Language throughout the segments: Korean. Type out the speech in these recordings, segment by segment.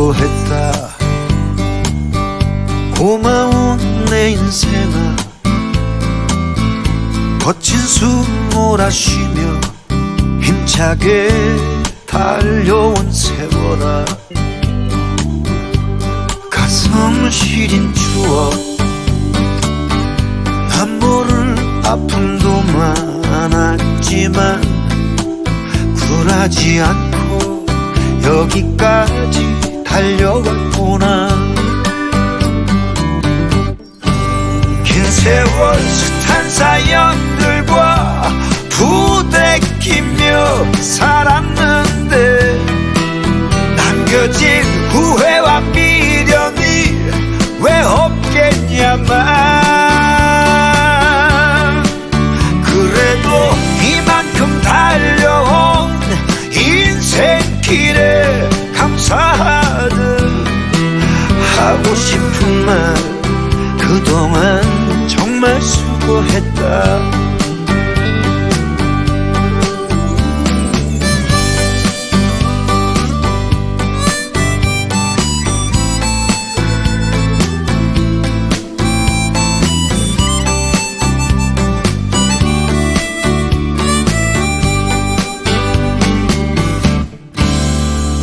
수고했다. 고마운 내 인생아 거친 숨 몰아쉬며 힘차게 달려온 세월아. 가슴 시린 추억 난 모를 아픔도 많았지만 굴하지 않고 여기까지 달려왔구나. 긴 세월 숱한 사연들과 부대끼며 살았는데 남겨진 후회와 미련이 왜 없겠냐만 하고 싶은 말 그동안 정말 수고했다.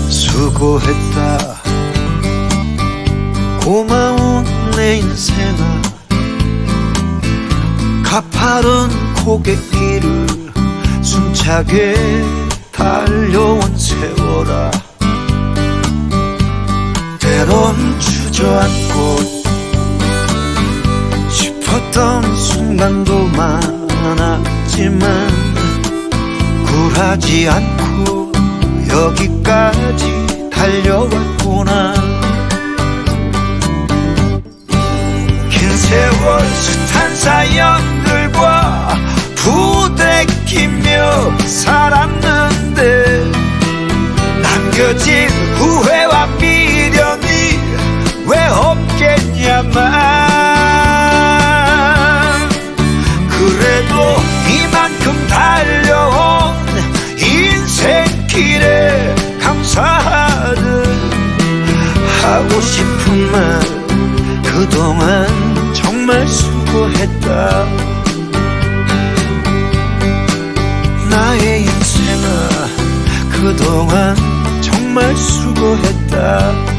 수고했다 고마운 내 인생아 가파른 고갯길을 숨차게 달려온 세월아. 때론 주저앉고 싶었던 순간도 많았지만 굴하지 않고 여기까지 달려왔구나 부대끼며 살았는데 남겨진 후회와 미련이 왜 없겠냐만. 그래도 이만큼 달려온 인생길에 감사하듯 하고 싶은 말 그동안 정말 수고했다 정말 수고했다